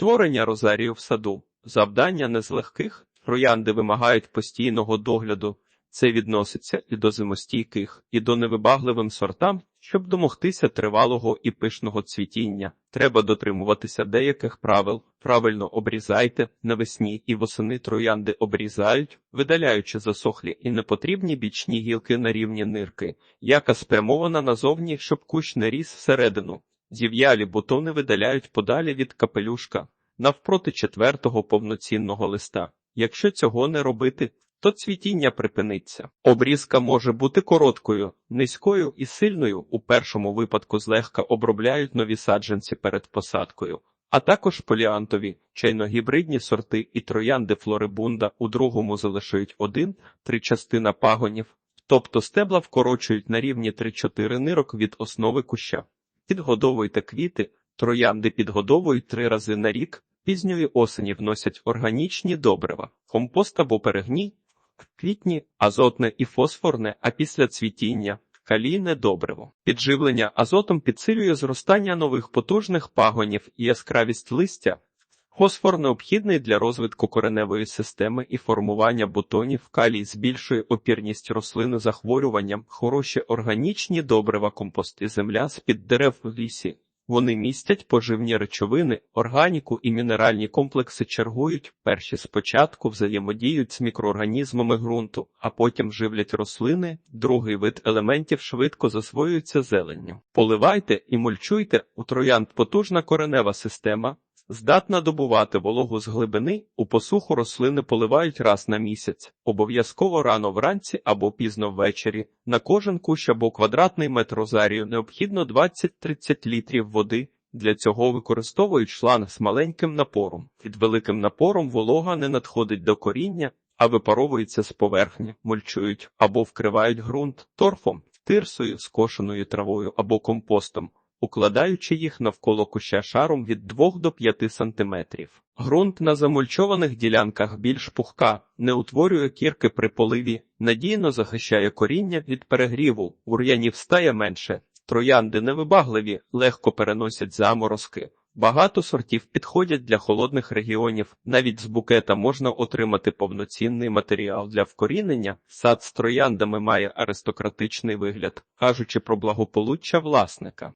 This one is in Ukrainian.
Створення розарію в саду. Завдання не з легких. Троянди вимагають постійного догляду. Це відноситься і до зимостійких, і до невибагливим сортам. Щоб домогтися тривалого і пишного цвітіння, треба дотримуватися деяких правил. Правильно обрізайте навесні і восени троянди обрізають, видаляючи засохлі і непотрібні бічні гілки на рівні нирки, яка спрямована назовні, щоб кущ не ріс всередину. Зів'ялі бутони видаляють подалі від капелюшка, навпроти четвертого повноцінного листа. Якщо цього не робити, то цвітіння припиниться. Обрізка може бути короткою, низькою і сильною. У першому випадку злегка обробляють нові саджанці перед посадкою, а також поліантові, чайно-гібридні сорти і троянди флорибунда у другому залишають один-три частина пагонів, тобто стебла вкорочують на рівні 3-4 нирок від основи куща. Підгодовуйте квіти, троянди підгодовують три рази на рік. Пізньої осені вносять органічні добрива, компост або перегній, квітні азотне і фосфорне, а після цвітіння калійне добриво. Підживлення азотом підсилює зростання нових потужних пагонів і яскравість листя. Фосфор необхідний для розвитку кореневої системи і формування бутонів, калій збільшує опірність рослини захворюванням, хороші органічні добрива, компост і земля з-під дерев в лісі. Вони містять поживні речовини, органіку і мінеральні комплекси чергують. Перші спочатку взаємодіють з мікроорганізмами ґрунту, а потім живлять рослини. Другий вид елементів швидко засвоюється зеленню. Поливайте і мульчуйте. У троянд потужна коренева система. Здатна добувати вологу з глибини, у посуху рослини поливають раз на місяць, обов'язково рано вранці або пізно ввечері. На кожен кущ або квадратний метр розарію необхідно 20-30 літрів води. Для цього використовують шланг з маленьким напором. Під великим напором волога не надходить до коріння, а випаровується з поверхні, мульчують або вкривають ґрунт торфом, тирсою, скошеною травою або компостом укладаючи їх навколо куща шаром від 2 до 5 сантиметрів. Ґрунт на замульчованих ділянках більш пухка, не утворює кірки при поливі, надійно захищає коріння від перегріву, бур'янів стає менше, троянди невибагливі, легко переносять заморозки. Багато сортів підходять для холодних регіонів. Навіть з букета можна отримати повноцінний матеріал для вкорінення. Сад з трояндами має аристократичний вигляд, кажучи про благополуччя власника.